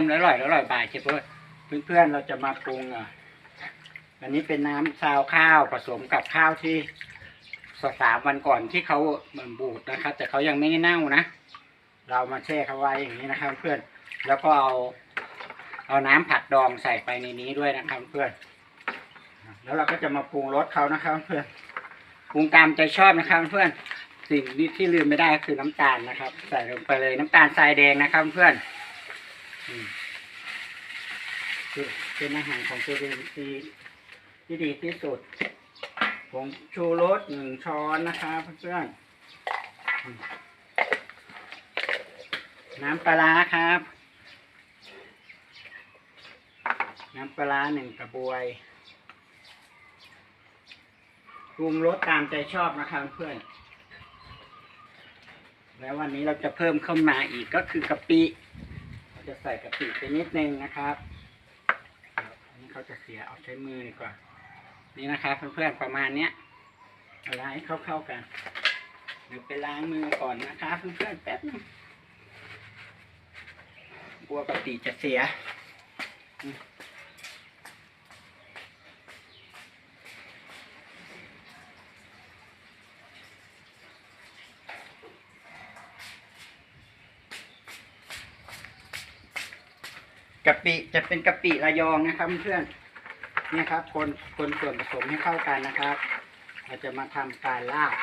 มอร่อยอร่อยบ่ายเชฟเพื่อนเพื่อนเราจะมาปรุงอะอันนี้เป็นน้ำซาวข้าวผสมกับข้าวที่สสามวันก่อนที่เขาเหมือนบูดนะครับ แต่เขายังไม่ได้เน่านะ เรามาแช่เขาไว้อย่างนี้นะครับ เพื่อนแล้วก็เอาเอาน้ำผักดองใส่ไปในนี้ด้วยนะครับเพื่อนแล้วเราก็จะมาปรุงรสเขานะครับ เพื่อนปรุงตามใจชอบนะครับ เพื่อนสิ่งที่ลืมไม่ได้ก็คือน้ำตาลนะครับ ใส่ลงไปเลยน้ำตาลทรายแดงนะครับ เพื่อน เป็นอาหารของตัวเองที่ที่ดีที่สุดผงชูรสหนึ่งช้อนนะครับเพื่อนน้ำปลาครับ น้ำปลาหนึ่งกระบวยปรุงรสตามใจชอบนะครับเพื่อน แล้ววันนี้เราจะเพิ่มเข้ามาอีกก็คือกะปิ จะใส่กะปิไปนิดนึงนะครับอันนี้เขาจะเสียเอาใช้มือดีกว่า นี่นะครับเพื่อนๆประมาณเนี้ยอาล้างให้เข้าๆกันเดี๋ยวไปล้างมือก่อนนะครับเพื่อนๆแป๊บนึงกลัวกะปิจะเสีย กะปิจะเป็นกะปิระยองนะครับเพื่อนเนี่ยครับ คนคนส่วนผสมให้เข้ากันนะครับ เราจะมาทำการลาด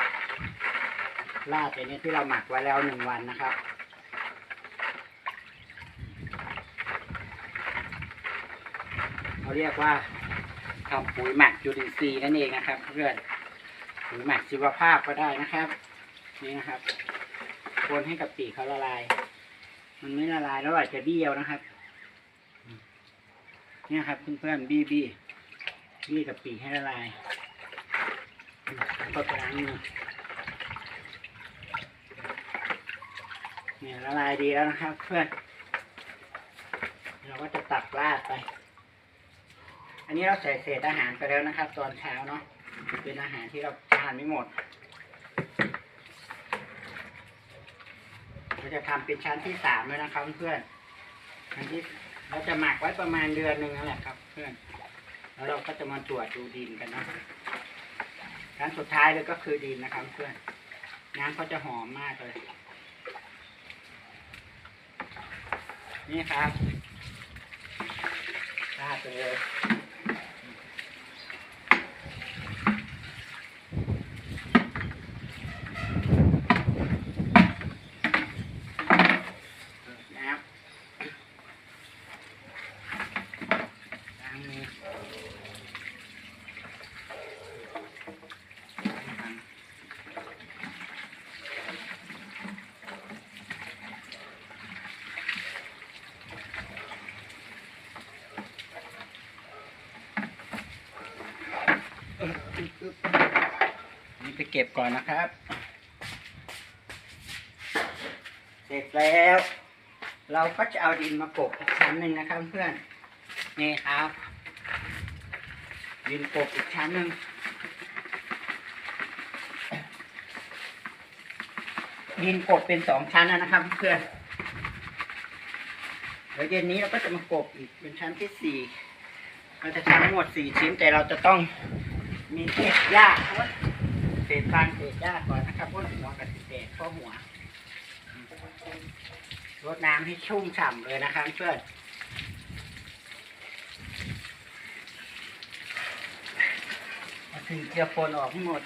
ลาดในนี้ที่เราหมักไว้แล้วหนึ่งวันนะครับเขาเรียกว่าทำปุ๋ยหมักจุลินทรีย์นั่นเองนะครับเพื่อนปุ๋ยหมักชีวภาพก็ได้นะครับ นี่นะครับ คนให้กะปิเขาละลาย มันไม่ละลายแล้วอาจจะเบี้ยวนะครับ เนี่ยครับเพื่อนๆบี้บี้บี้กับปีให้ละลายแล้วก็ล้างมือเนี่ยละลายดีแล้วนะครับ เพื่อน เราก็จะตักราดไป อันนี้เราใส่เศษอาหารไปแล้วนะครับ ตอนเช้าเนาะเป็นอาหารที่เราทานไม่หมดเราจะทำเป็นชั้นที่สามเลยนะครับเพื่อนชั้นที่ เราจะหมักไว้ประมาณเดือนหนึ่งนั่นแหละครับ เพื่อน แล้วเราก็จะมาตรวจดูดินกันนะชั้นสุดท้ายเลยก็คือดินนะครับ เพื่อน น้ำก็จะหอมมากเลย นี่ครับราดไปเลย น้ำล้างมือนี่ไปเก็บก่อนนะครับ เสร็จแล้ว เราก็จะเอาดินมากบอีกชั้นหนึ่งนะครับเพื่อนนี่ครับดินกบอีกชั้นหนึ่งดินกบเป็นสองชั้นแล้วนะครับเพื่อนเดี๋ยวเย็นนี้เราก็จะมากบอีกเป็นชั้นที่สี่เราจะทำทั้งหมดสี่ชิ้นแต่เราจะต้องมีเศษหญ้าเอาไว้ เศษฟางเศษหญ้าก่อนนะครับพราะหัวกับเศษข้อหัวรดน้ำให้ชุ่มฉ่ำเลยนะครับเพื่อนถึงเกลือปนออกให้หมด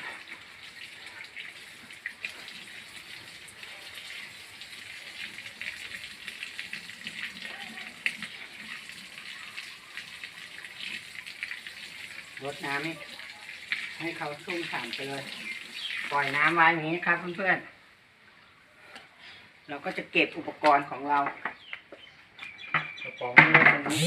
รดน้ำให้ ให้เขาชุ่มฉ่ำไปเลย ปล่อยน้ำไว้อย่างนี้ครับเพื่อนๆ เราก็จะเก็บอุปกรณ์ของเรากระป๋องนี้ตรงนี้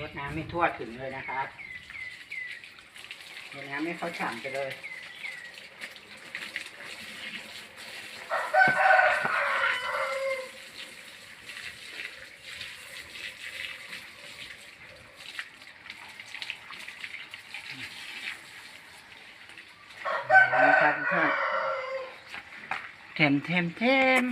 รดน้ำไม่ทั่วถึงเลยนะครับรดน้ำไม่เข้าฉ่ำไปเลยนะครับเพื่อนเทมเทมเทม